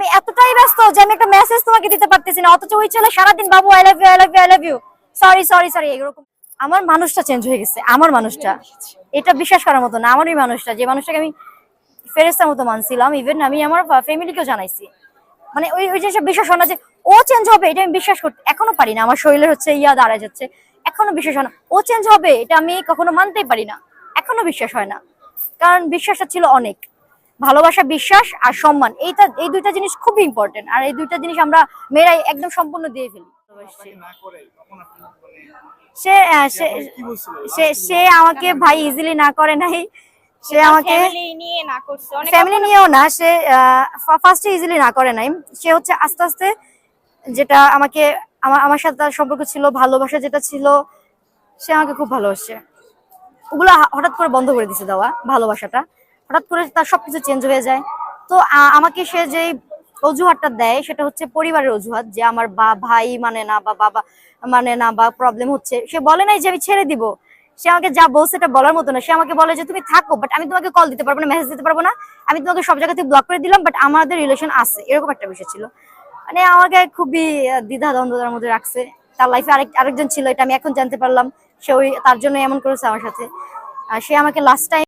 আমি এতটাই ব্যস্ত যে আমি একটা মেসেজ তোমাকে দিতে পারতেছি না, অথচ ওই ছেলে সারাদিন, বাবু I love you I love you I love you sorry sorry sorry এরকম। আমার মানুষটা চেঞ্জ হয়ে গেছে, আমার মানুষটা। এটা বিশ্বাস করার মতো না আমার ওই মানুষটা। যে মানুষটাকে আমি ফেরেস্তার মতো মানছিলাম ইভেন আমি আমার ফ্যামিলিকেও জানাইছি। মানে ওই ওই জিনিসটা বিশ্বাস হয় না যে ও চেঞ্জ হবে, এটা আমি বিশ্বাস করতে এখনও পারি না। আমার শরীরের হচ্ছে ইয়া দাঁড়ায় যাচ্ছে। এখনও বিশ্বাস হয় না। ও চেঞ্জ হবে, এটা আমি কখনো মানতেই পারি না। এখনও বিশ্বাস হয় না। কারণ বিশ্বাসটা ছিল অনেক। ভালোবাসা বিশ্বাস আর সম্মান। এইটা এই দুইটা জিনিস খুবই ইম্পর্টেন্ট আর এই দুইটা জিনিস আমরা মেয়েরাই একদম সম্পূর্ণ দিয়ে ফেলি। আপনাকে না করে তখন আপনি মানে সে সে সে আমাকে ভাই ইজিলি না করে নাই। সে আমাকে ফ্যামিলি নিয়ে না করছে। অনেক ফ্যামিলি নিয়েও না সে ফার্স্টে ইজিলি না করে নাই। সে হচ্ছে আস্তে আস্তে যেটা আমাকে আমার আমার সাথে তার সম্পর্ক ছিল ভালোবাসা যেটা ছিল সে আমাকে খুব ভালোবাসে। ওগুলো হঠাৎ করে বন্ধ করে দিছে দেওয়া ভালোবাসাটা। হঠাৎ করে তার সবকিছু চেঞ্জ হয়ে যায়। তো আমাকে সে যে অজুহাতটা দেয়, সেটা হচ্ছে পরিবারের অজুহাত, যে আমার বা, ভাই মানে না বা, বাবা মানে না বা প্রবলেম হচ্ছে। সে বলে নাই যে আমি ছেড়ে দিব। সে আমাকে যা বলছে এটা বলার মতো না। সে আমাকে বলে যে, তুমি থাকো বাট আমি তোমাকে কল দিতে পারব না মেসেজ দিতে পারব না। আমি তোমাকে সব জায়গা থেকে ব্লক করে দিলাম বাট আমাদের রিলেশন আছে। এরকম একটা বিষয় ছিল। মানে আমাকে খুবই দ্বিধা দ্বন্দ্বের মধ্যে রাখছে। তার লাইফে আরেক, আরেকজন ছিল, এটা আমি এখন জানতে পারলাম। সে ওই, তার জন্য এমন করেছে আমার সাথে। সে আমাকে লাস্ট টাইম